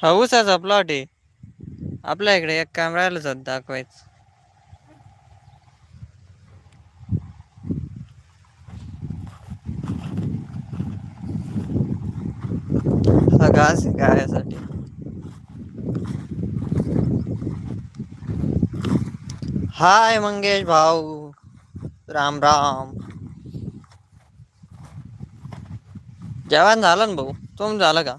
हा ऊसाचा प्लॉट आहे. आपल्या इकडे एक काम राहिलंच होतं दाखवायचं. हा घास आहे गायासाठी हाय मंगेश भाऊ. राम राम. जेवण झालं ना भाऊ? तुम झालं का?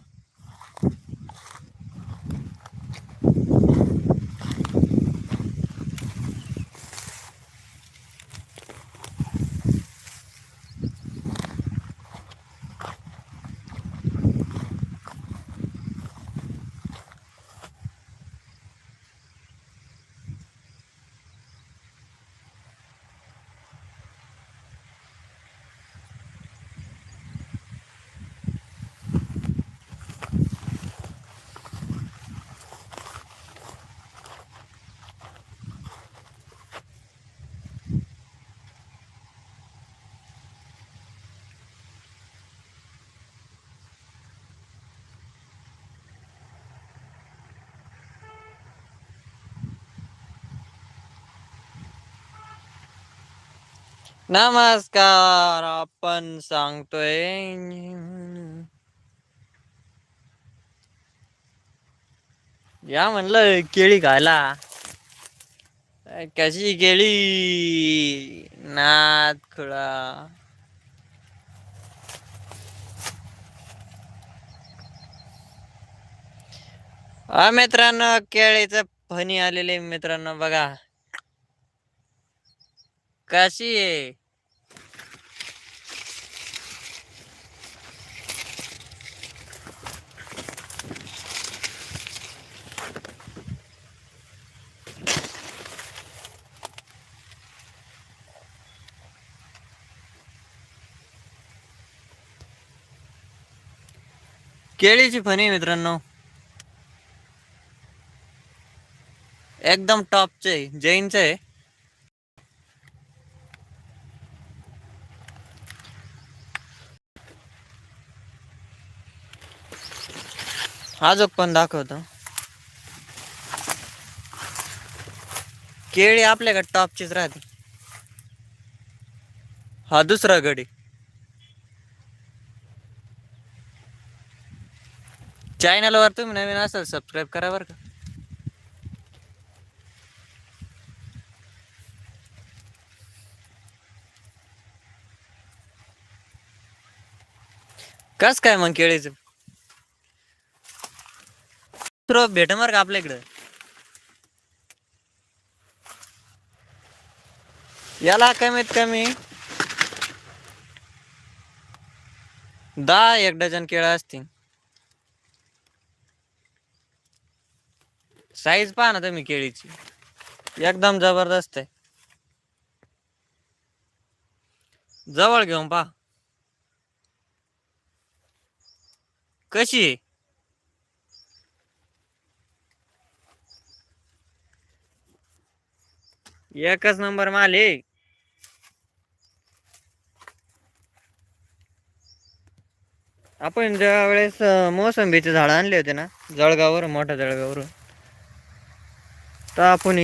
नमस्कार आपण सांगतोय. या म्हणलं केळी खायला. कशी केळी? नाद खुळा. हा मित्रांनो केळीचं फणी आलेले मित्रांनो बघा. कशी आहे? केळीची फणी मित्रांनो. एकदम टॉपचे जैनचे. आहे अजून पण दाखवतो. केळी आपल्याकडे टॉपचीच राहते. हा दुसरा गडी. चॅनलवर तुम्ही नवीन असाल सबस्क्राईब करा बरं का. कस काय मग केळीचं? दुसरं भेट बरं का आपल्या इकडं? याला कमीत कमी दहा एक डझन केळं असतील. साईज पहा ना तुम्ही केळीची. एकदम जबरदस्त आहे. जवळ घेऊन पहा. कशी एकच नंबर माल आहे आपण ज्या वेळेस मोसंबीचे झाड आणले होते ना जळगावर मोठ्या जळगाववरून तर आपण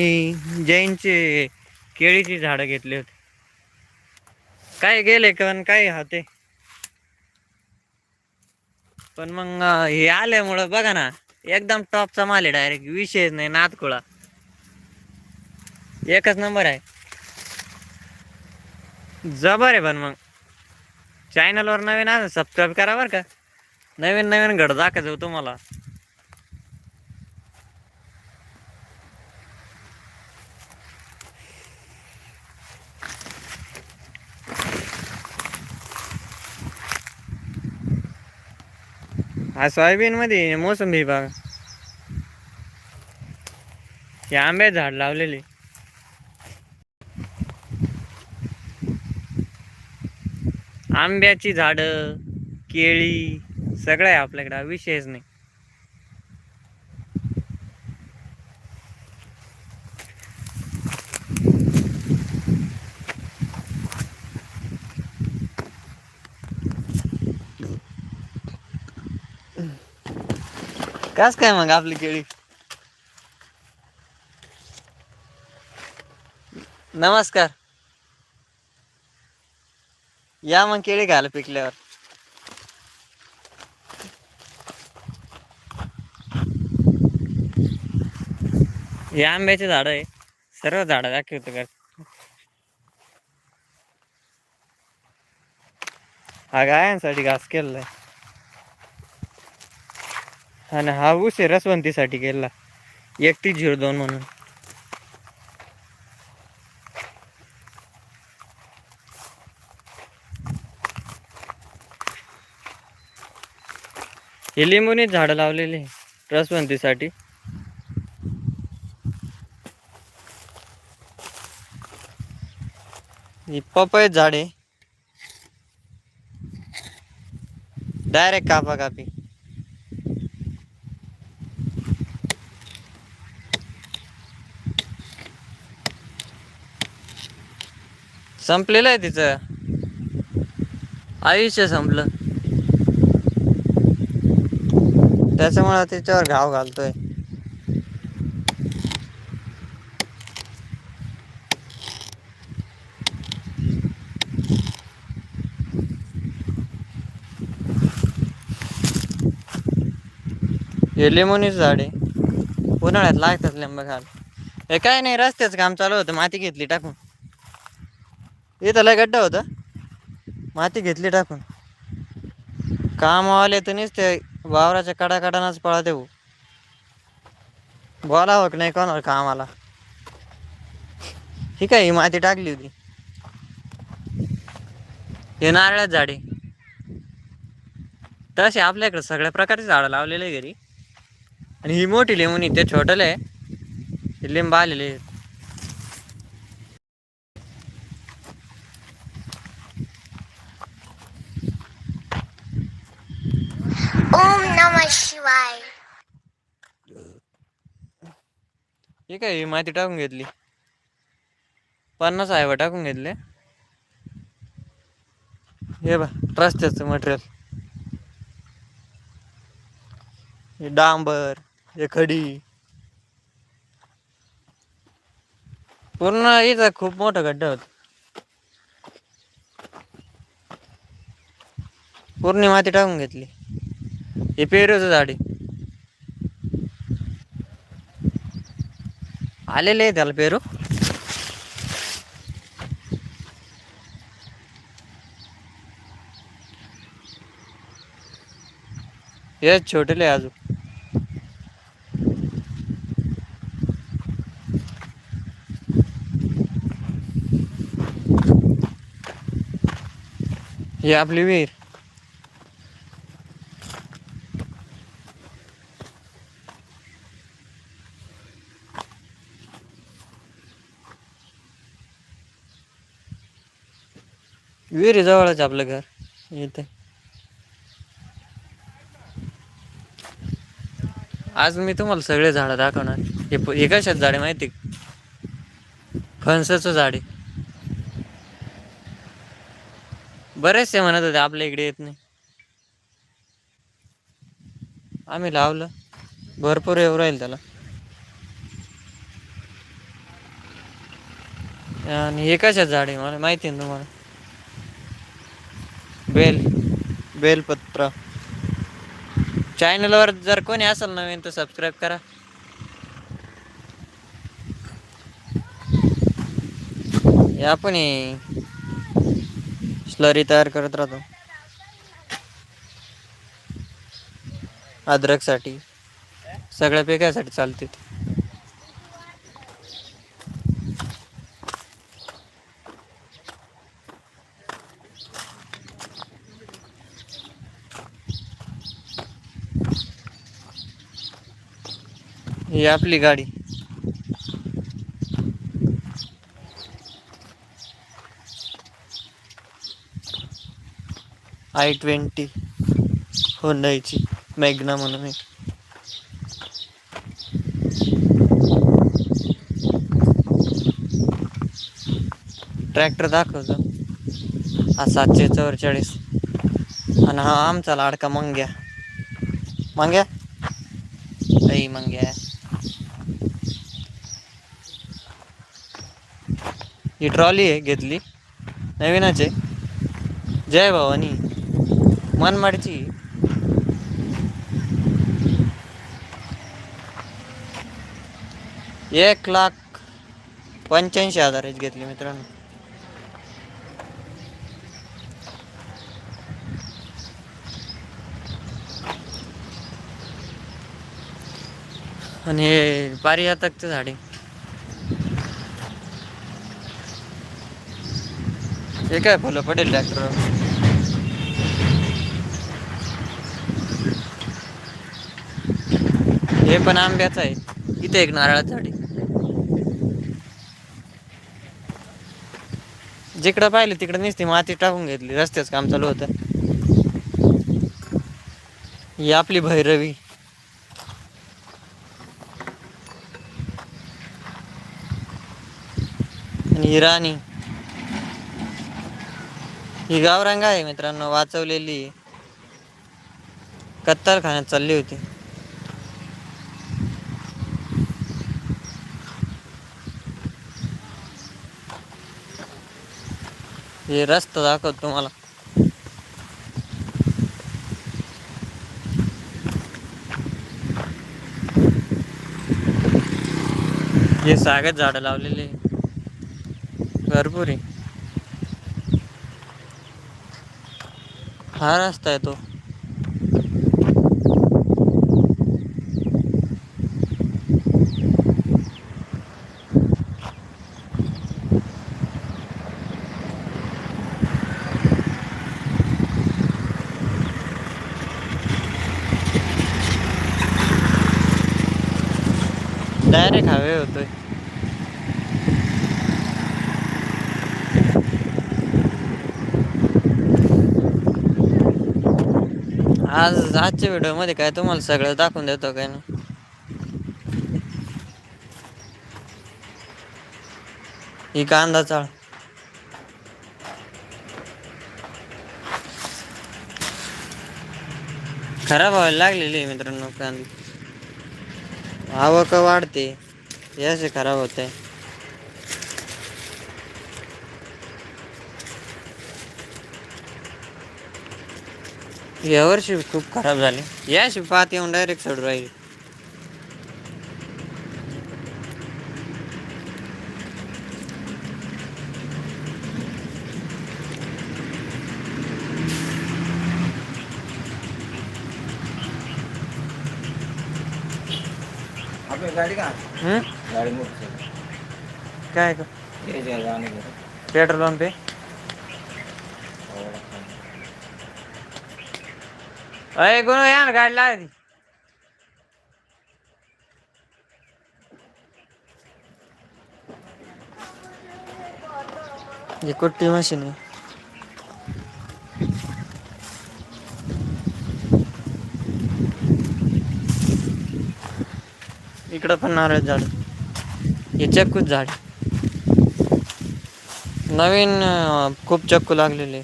जैनचे केळीची झाडं घेतली होती. काय गेले पण काय होते? पण मग हे आल्यामुळं बघा ना एकदम टॉपचा माल आहे डायरेक्ट विषयच नाही नातकुळा. एकच नंबर आहे. जबर आहे पण मग. चॅनलवर नवीन आहे सबस्क्राईब करा बरं का. नवीन नवीन घड दाखवायचं तुम्हाला. हा सोयाबीन मध्ये मोसंबी बघा. हे आंबे झाड लावलेली. आंब्याची झाडं केळी सगळं आहे आपल्याकडं विशेष नाही. कास काय मग आपली केळी? नमस्कार. या मग केळी घाल पिकल्यावर. हे आंब्याचे झाड आहे. सर्व झाड दाखवतो का हा गायांसाठी घास केलेला आणि हा ऊस आहे रसवंतीसाठी केला. एकतीस झिरो दोन म्हणून. हे लिंबूनीच झाडं लावलेली रसवंतीसाठी. ही पपई झाड आहे. डायरेक्ट कापा कापी. संपलेलं आहे तिचं. आयुष्य संपलं. त्याच्यामुळे त्याच्यावर घाव घालतोय. हे लिंबूनीच झाड आहे. उन्हाळ्यात लागतात लिंब घाल हे काय नाही रस्त्याचं काम चालू होतं माती घेतली टाकून. इथं लय गड्डा होता. माती घेतली टाकून. कामवाले तर ते वावराच्या कडा कडानाच पळा देऊ. बोला हो की नाही कोणावर कामाला ही काय ही माती टाकली होती? हे नारळात झाडे. तसे आपल्याकडे सगळ्या प्रकारची झाडं लावलेले घरी. आणि ही मोठी लिंबून ते छोटले आहे. हे लिंब आलेले बाय. शिवाय हे काय ही माती टाकून घेतली. पन्नास आहे टाकून घेतले. हे बा रस्त्याचं मटेरियल हे डांबर हे खडी. पूर्ण इथं खूप मोठा खड्डा होता. पूर्ण माती टाकून घेतली. हे पेरूचं झाड आहे आलेले आहे त्याला पेरू हे छोटेले आहे अजून ही विहिरी जवळच आपलं घर. इथे. आज मी तुम्हाला सगळे झाडं दाखवणार. हे प- हे कशात झाडे माहिती? फणसाचं झाड आहे. बरेचसे म्हणत होते आपल्या इकडे येत नाही. आम्ही लावलं. भरपूर येऊ राहील त्याला. आणि हे कशाच झाड आहे मला माहिती आहे ना तुम्हाला? बेल. बेलपत्र. चॅनलवर जर कोणी असेल नवीन तर सबस्क्राईब करा. या आपण स्लरी तयार करत राहतो. अद्रकसाठी. सगळ्या पिकासाठी चालते ही आपली गाडी. आय ट्वेंटी होंडाईची मॅग्ना म्हणून एक. ट्रॅक्टर दाखवतो. हा सातशे चौवेचाळीस. आणि हा आमचा लाडका मंग्या. मंग्या? आई मंग्या. ही ट्रॉली आहे घेतली. नवीनच आहे. जय भवानी. मनमाडची. एक लाख पंच्याऐंशी हजाराची घेतली मित्रांनो. आणि हे पारिजातकचं झाड आहे. हे काय भलं पडेल ट्रॅक्टर हे पण आंब्याचं आहे. इथे एक नारळाचं झाड जिकडं पाहिलं तिकडं नुसती माती टाकून घेतली. रस्त्याच काम चालू होतं. ही आपली भैरवी. आणि ही राणी. ही गावरांग आहे मित्रांनो वाचवलेली. कत्तलखान्यात चालली होती. हे रस्ता दाखवतो तुम्हाला. हे सागत झाडं लावलेले. भरपूर आहे. हा रस्ता आहे तो. डायरेक्ट हवे होतोय. आज आजच्या व्हिडिओमध्ये काय तुम्हाला सगळं दाखवून देतो काय ना ही कांदा चाळ. खराब व्हायला लागलेली आहे मित्रांनो कांदा. आवक वाढते याचे खराब होते यावर्षी खूप खराब झाले. याशी पात येऊन डायरेक्ट सोडून राहील. गाडी का? गाडी काय? ये पेट्रोल पंप आहे? अरे गुण यार गाडी लागली. कुट्टी मशीन आहे? इकडं पण नारळ झाड. हे चक्कूच झाड. नवीन खूप चक्कू लागलेले.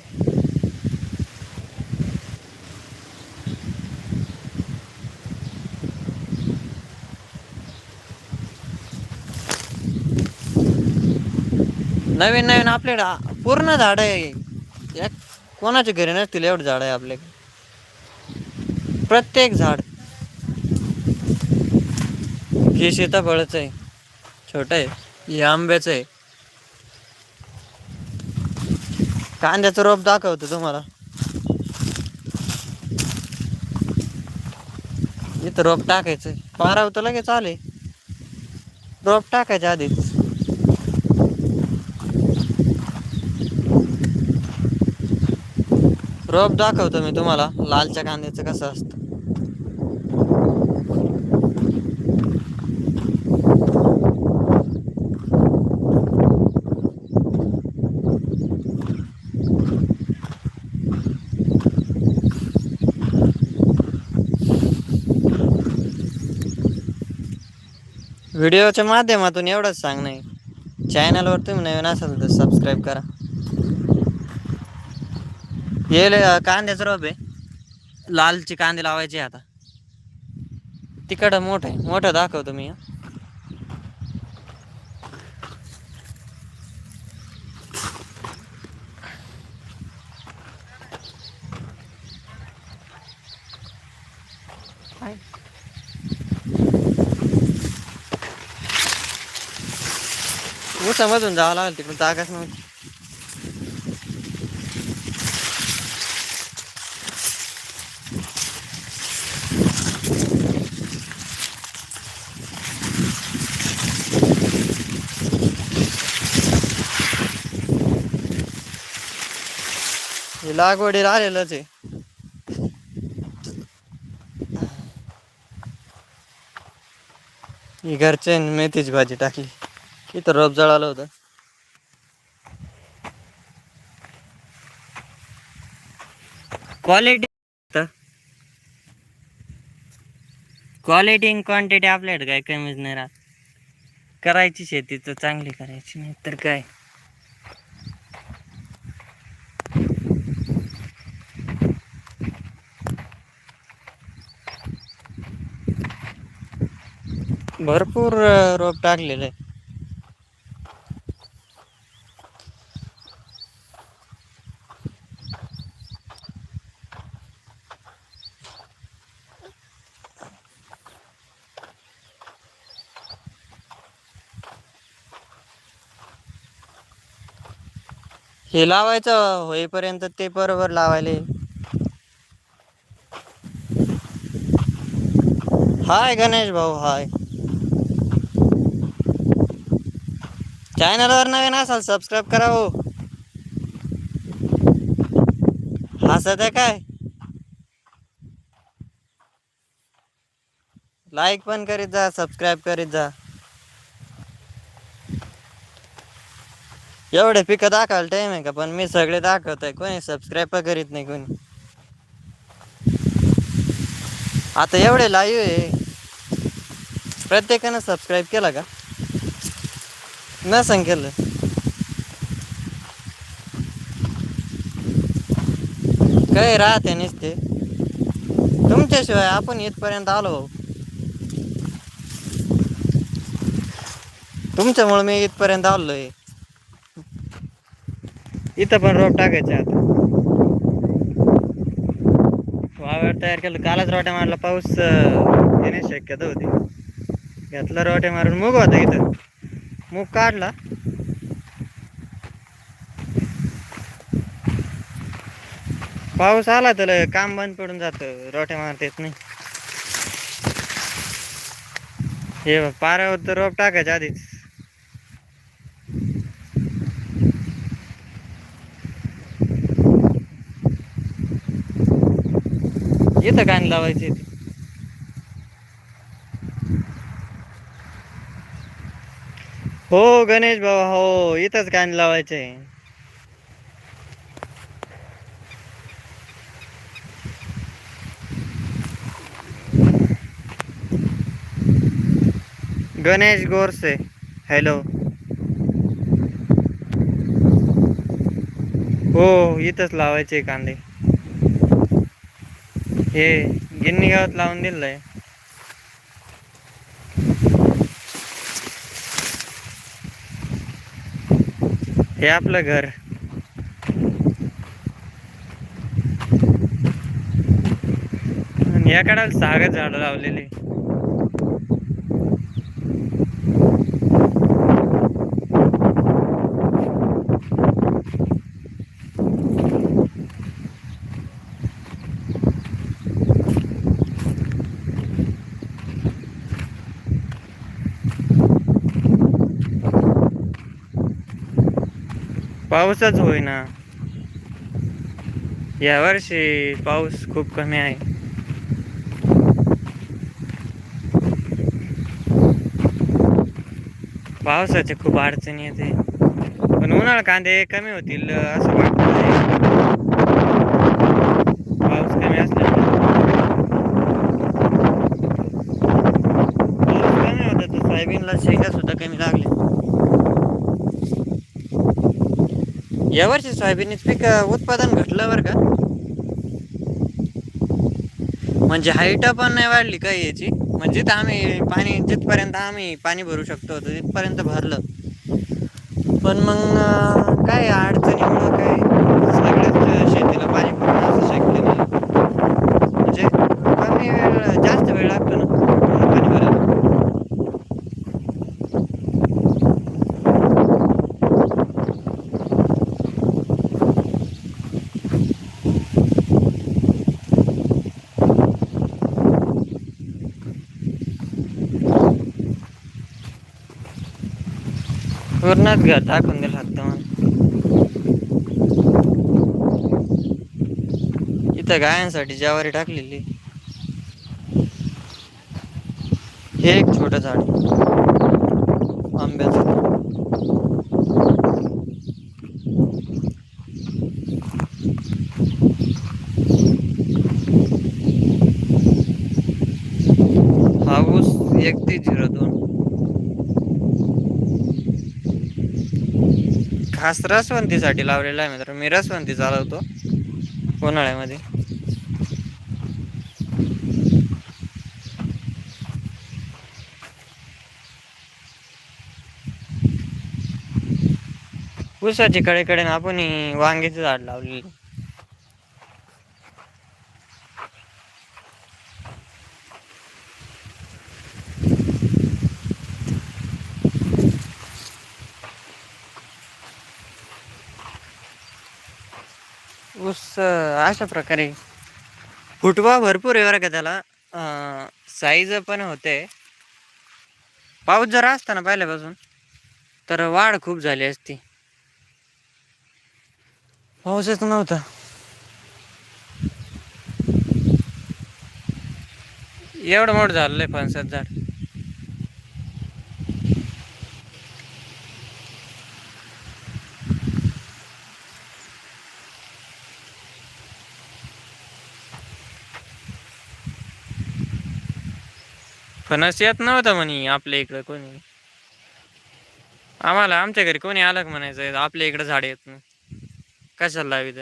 नवीन नवीन आपल्याकडे पूर्ण झाड आहे. या कोणाच्या घरी नसतील एवढं झाड आहे आपल्याकडे. प्रत्येक झाड. हे सीताफळच आहे. छोट आहे. हे आंब्याचं आहे. कांद्याचं रोप दाखवतो तुम्हाला. इथं रोप टाकायचं. पारावतं लगेच आले रोप टाकायचं आधीच. रोप दाखवतो मी तुम्हाला. लालच्या कांद्याचं कसं असतं. व्हिडिओच्या माध्यमातून एवढंच सांग नाही चॅनलवर तुम्ही नवीन असाल तर सबस्क्राईब करा. हे कांद्याचं रोप आहे. लालचे कांदे लावायचे आता. तिकडं मोठं आहे. मोठं दाखवतो मी उसामधून ऊसामधून जावं लागेल तिकडून जागाच नव्हती. लागवडीला आलेलंच आहे. ही घरचे मेथीची भाजी टाकली. इथं रोप जळालं होतं. क्वालिटी क्वालिटी आणि क्वांटिटी आपल्याकडे काय कमीच नाही राहत. करायची शेती तर चांगली करायची नाही तर काय? भरपूर रोप टाकलेलं आहे हे लावायचं होईपर्यंत ते बरोबर लावायला. हाय गणेश भाऊ हाय. चॅनलवर नवीन असाल सबस्क्राईब करा हो. हसत आहे काय? लाईक पण करीत जा सबस्क्राईब करीत जा. एवढे पिकं दाखवायला टाइम आहे का? पण मी सगळे दाखवत आहे. कोणी सबस्क्राईब पण करीत नाही कोणी. आता एवढे लाईव्ह आहे. प्रत्येकानं सबस्क्राईब केला का? नाही केलं काही राहते नुसते. तुमच्याशिवाय आपण इथपर्यंत आलो भाऊ. तुमच्यामुळे मी इथपर्यंत आलोय. इथं पण रोप टाकायचे आता. वावर तयार केलं. कालच रोट्या मारला पाऊस येण्याची शक्यता होती. घेतला रोट्या मारून. मुग होता इथं. मूग काढला. पाऊस आला तर काम बंद पडून जातं. रोट्या मारता येत नाही. हे बघ, पाऱ्यावर तर रोप टाकायच्या आधीच. इथं कान लावायचे. हो गणेश बाबा हो इथंच कान लावायचे. गणेश गोरसे हॅलो. हो इथंच लावायचे कांदे. हे गिन्नी गावात लावून दिलेलं हे आपलं घर. आणि या काढायला सागर झाडं लावलेली. पाऊसच होईना. यावर्षी पाऊस खूप कमी आहे. पावसाचे खूप अडचणी येते. पण उन्हाळा कांदे कमी होतील असं वाटत पाऊस कमी असल्यामुळे. पाऊस कमी होता तर सोयाबीनला शेंगा सुद्धा कमी लागले यावर्षी सोयाबीनच पीक उत्पादन घटलं बरं का? म्हणजे हाईट पण नाही वाढली काही याची? म्हणजे जिथं आम्ही पाणी जिथपर्यंत आम्ही पाणी भरू शकतो तिथपर्यंत भरलं. पण मग काय अडचणीमुळं काय सगळ्याच शेतीला पाणी पुरणं असं शक्य नाही म्हणजे कमी वेळ जास्त वेळ लागतो ना पाणी भरायला पूर्णच घर टाकून दिलं फक्त इथं गायांसाठी ज्वारी टाकलेली. हे एक छोटं झाड आहे. आंब्याचं हाऊस एकतीस झिरो दोन खास रसवंतीसाठी लावलेला आहे मित्र. मी रसवंती चालवतो उन्हाळ्यामध्ये. ऊसाची कडेकडे आपण वांग्याचे झाड लावलेले. अशा प्रकारे. फुटवा भरपूर आहे बरं का त्याला. साईज पण होते. पाऊस जर असता ना पहिल्यापासून तर वाढ खूप झाली असती. पाऊसच नव्हता. एवढं मोठं झालेलं आहे फणसाचं झाड. फणस येत नव्हतं म्हणे आपल्या इकडं कोणी. आम्हाला आमच्या घरी कोणी आलं का म्हणायचं आपल्या इकडं झाड येत नाही. कशाला लावित?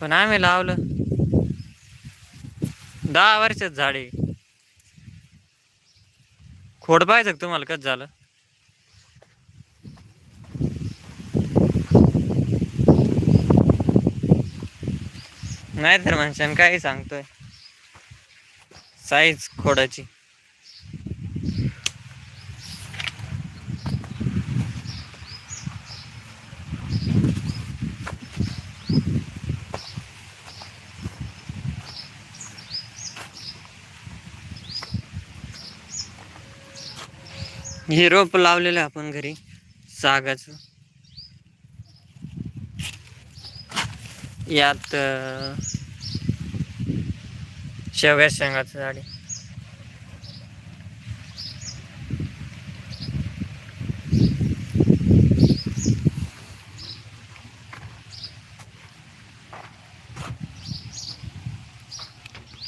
पण आम्ही लावलं. दहा वर्षात झाड आहे. खोड पाहायचं तुम्हाला कसं झालं? नाही तर माणसानं काही सांगतोय. साईज खोडाची. हे रोप लावलेलं आपण घरी सागाचं. यात शेवग्या शेंगाचं झाड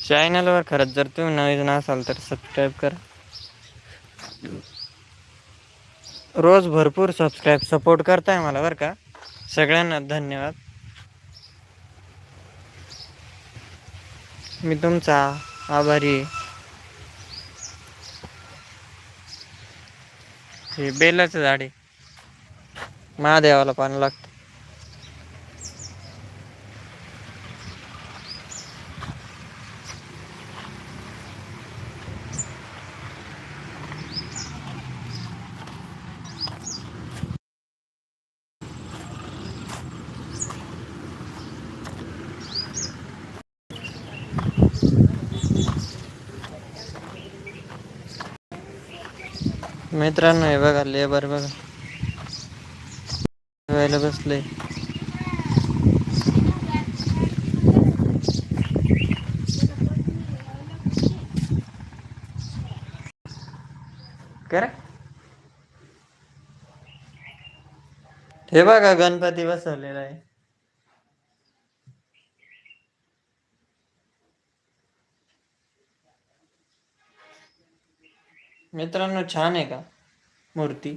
चॅनलवर खरंच जर तुम्ही नवीन असाल तर सबस्क्राईब करा. रोज भरपूर सबस्क्राईब सपोर्ट करताय मला बरं का. सगळ्यांना धन्यवाद. मी तुमचा आभारी. हे बेलाचं झाड आहे. महादेवाला पाणी लागतं. मित्रांनो हे बघा लेबर बघा. जेवायला बसले. हे बघा गणपती बसवलेला आहे. मित्रांनो छान आहे का? मूर्ती.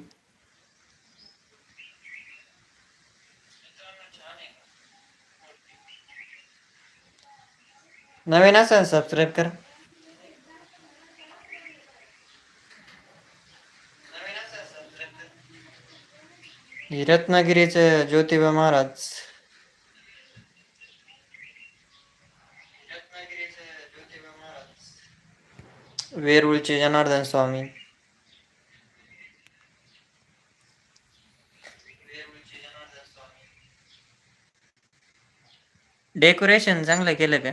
नवीन असेल सबस्क्राईब करा. रत्नागिरीचे ज्योतिबा महाराज. वेरूळचे जनार्दन स्वामी. डेकोरेशन चांगलं केलं का?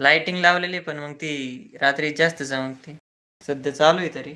लाइटिंग लावलेली पण मग ती रात्री जास्त चमकते सध्या चालू आहे तरी.